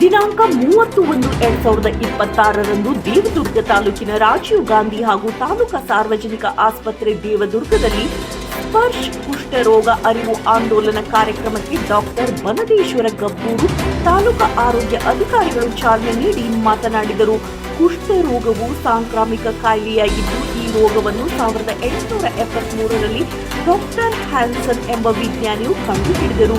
ದಿನಾಂಕ ಮೂವತ್ತು ಒಂದು ಎರಡ್ ಸಾವಿರದ ಇಪ್ಪತ್ತಾರರಂದು ದೇವದುರ್ಗ ತಾಲೂಕಿನ ರಾಜೀವ್ ಗಾಂಧಿ ಹಾಗೂ ತಾಲೂಕಾ ಸಾರ್ವಜನಿಕ ಆಸ್ಪತ್ರೆ ದೇವದುರ್ಗದಲ್ಲಿ ಸ್ಪರ್ಶ್ ಕುಷ್ಠರೋಗ ಅರಿವು ಆಂದೋಲನ ಕಾರ್ಯಕ್ರಮಕ್ಕೆ ಡಾಕ್ಟರ್ ಬನದೇಶ್ವರ ಗಬ್ಬೂರು ತಾಲೂಕಾ ಆರೋಗ್ಯ ಅಧಿಕಾರಿಗಳು ಚಾಲನೆ ನೀಡಿ ಮಾತನಾಡಿದರು. ಕುಷ್ಠರೋಗವು ಸಾಂಕ್ರಾಮಿಕ ಕಾಯಿಲೆಯಾಗಿದ್ದು, ಈ ರೋಗವನ್ನು ಸಾವಿರದ ಎಂಟುನೂರ ಎಪ್ಪತ್ಮೂರರಲ್ಲಿ ಡಾಕ್ಟರ್ ಹ್ಯಾನ್ಸನ್ ಎಂಬ ವಿಜ್ಞಾನಿಯು ಕಂಡುಹಿಡಿದರು.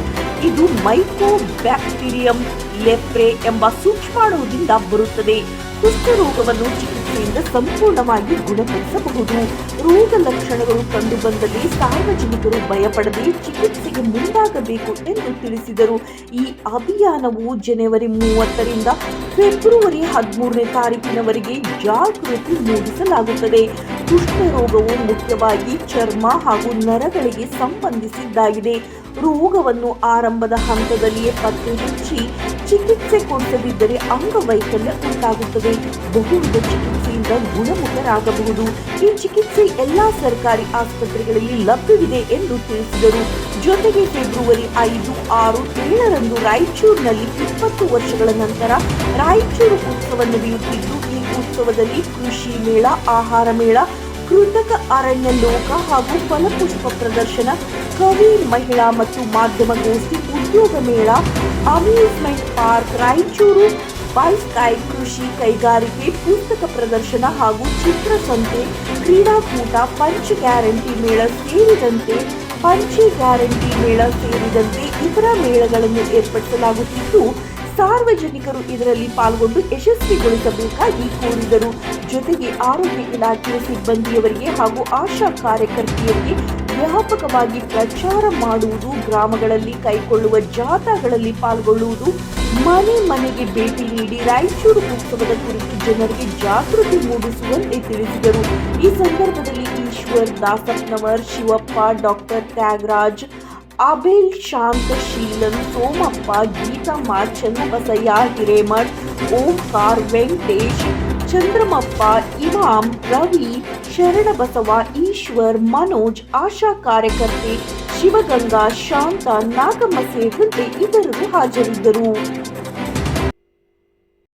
ಇದು ಮೈಕೋ ಬ್ಯಾಕ್ಟೀರಿಯಂ ಲೆಪ್ರೆ ಎಂಬ ಸೂಕ್ಷ್ಮಾಣುವಿನಿಂದ ಬರುತ್ತದೆ. ಕುಷ್ಠರೋಗವನ್ನು ಚಿಕಿತ್ಸೆಯಿಂದ ಸಂಪೂರ್ಣವಾಗಿ ಗುಣಪಡಿಸಬಹುದು. ರೋಗ ಲಕ್ಷಣಗಳು ಕಂಡುಬಂದಲ್ಲಿ ಸಾರ್ವಜನಿಕರು ಭಯಪಡದೆ ಚಿಕಿತ್ಸೆಗೆ ಮುಂದಾಗಬೇಕು ಎಂದು ತಿಳಿಸಿದರು. ಈ ಅಭಿಯಾನವು ಜನವರಿ ಮೂವತ್ತರಿಂದ ಫೆಬ್ರವರಿ ಹದಿಮೂರನೇ ತಾರೀಕಿನವರೆಗೆ ಜಾಗೃತಿ ಮೂಡಿಸಲಾಗುತ್ತದೆ. ಕುಷ್ಠರೋಗವು ಮುಖ್ಯವಾಗಿ ಚರ್ಮ ಹಾಗೂ ನರಗಳಿಗೆ ಸಂಬಂಧಿಸಿದ್ದಾಗಿದೆ. ರೋಗವನ್ನು ಆರಂಭದ ಹಂತದಲ್ಲಿಯೇ ಪತ್ತೆ ಹಚ್ಚಿ ಚಿಕಿತ್ಸೆ ಕೊಡಿಸದಿದ್ದರೆ ಅಂಗವೈಕಲ್ಯ ಉಂಟಾಗುತ್ತದೆ. ಬಹುವಿಧ ಚಿಕಿತ್ಸೆಯಿಂದ ಗುಣಮುಖರಾಗಬಹುದು. ಈ ಚಿಕಿತ್ಸೆ ಎಲ್ಲಾ ಸರ್ಕಾರಿ ಆಸ್ಪತ್ರೆಗಳಲ್ಲಿ ಲಭ್ಯವಿದೆ ಎಂದು ತಿಳಿಸಿದರು. ಜೊತೆಗೆ ಫೆಬ್ರವರಿ ಐದು, ಆರು, ಏಳರಂದು ರಾಯಚೂರಿನಲ್ಲಿ ಇಪ್ಪತ್ತು ವರ್ಷಗಳ ನಂತರ ರಾಯಚೂರು ಉತ್ಸವ ನಡೆಯುತ್ತಿದ್ದು ಉತ್ಸವದಲ್ಲಿ ಕೃಷಿ ಮೇಳ, ಆಹಾರ ಮೇಳ, ಕೃತಕ ಅರಣ್ಯ ಲೋಕ ಹಾಗೂ ಫಲಪುಷ್ಪ ಪ್ರದರ್ಶನ, ಕವಿ, ಮಹಿಳಾ ಮತ್ತು ಮಾಧ್ಯಮ ಗೋಷ್ಠಿ ಉದ್ಯೋಗ ಮೇಳ ಅಮ್ಯೂಸ್ಮೆಂಟ್ ಪಾರ್ಕ್ ರಾಯಚೂರು, ಬೈಸ್ಕೈ ಕೃಷಿ ಕೈಗಾರಿಕೆ, ಪುಸ್ತಕ ಪ್ರದರ್ಶನ ಹಾಗೂ ಚಿತ್ರಸಂತೆ ಕ್ರೀಡಾಕೂಟ, ಪಂಚ ಗ್ಯಾರಂಟಿ ಮೇಳ ಸೇರಿದಂತೆ, ಪಂಚ ಗ್ಯಾರಂಟಿ ಮೇಳ ಸೇರಿದಂತೆ ಇತರ ಮೇಳಗಳನ್ನು ಏರ್ಪಡಿಸಲಾಗುತ್ತಿದ್ದು ಸಾರ್ವಜನಿಕರು ಇದರಲ್ಲಿ ಪಾಲ್ಗೊಂಡು ಯಶಸ್ವಿಗೊಳಿಸಬೇಕಾಗಿ ಕೋರಿದರು. ಜೊತೆಗೆ ಆರೋಗ್ಯ ಇಲಾಖೆಯ ಸಿಬ್ಬಂದಿಯವರಿಗೆ ಹಾಗೂ ಆಶಾ ಕಾರ್ಯಕರ್ತೆಯರಿಗೆ ವ್ಯಾಪಕವಾಗಿ ಪ್ರಚಾರ ಮಾಡುವುದು, ಗ್ರಾಮಗಳಲ್ಲಿ ಕೈಗೊಳ್ಳುವ ಜಾಥಾಗಳಲ್ಲಿ ಪಾಲ್ಗೊಳ್ಳುವುದು, ಮನೆ ಮನೆಗೆ ಭೇಟಿ ನೀಡಿ ರಾಯಚೂರು ಉತ್ಸವದ ಕುರಿತು ಜನರಿಗೆ ಜಾಗೃತಿ ಮೂಡಿಸುವಂತೆ ತಿಳಿಸಿದರು. ಈ ಸಂದರ್ಭದಲ್ಲಿ ಈಶ್ವರ್ ದಾಸಪ್ನವರ್ ಶಿವಪ್ಪ, ಡಾಕ್ಟರ್ ತ್ಯಾಗರಾಜ್ ಅಬೇಲ್ ಶಾಂತಶೀಲನ್ ಸೋಮಪ್ಪ ಗೀತಮ್ಮ ಚನ್ನಬಸಯ್ಯ ಹಿರೇಮಠ್, ಓಂಕಾರ್ ವೆಂಕಟೇಶ್, ಚಂದ್ರಮಪ್ಪ ಇಮಾಮ್ ರವಿ, ಶರಣಬಸವ ಈಶ್ವರ್, ಮನೋಜ್, ಆಶಾ ಕಾರ್ಯಕರ್ತೆ, ಶಿವಗಂಗಾ, ಶಾಂತ ನಾಗಮ್ಮ ಸೇರಿದಂತೆ ಇತರರು ಹಾಜರಿದ್ದರು.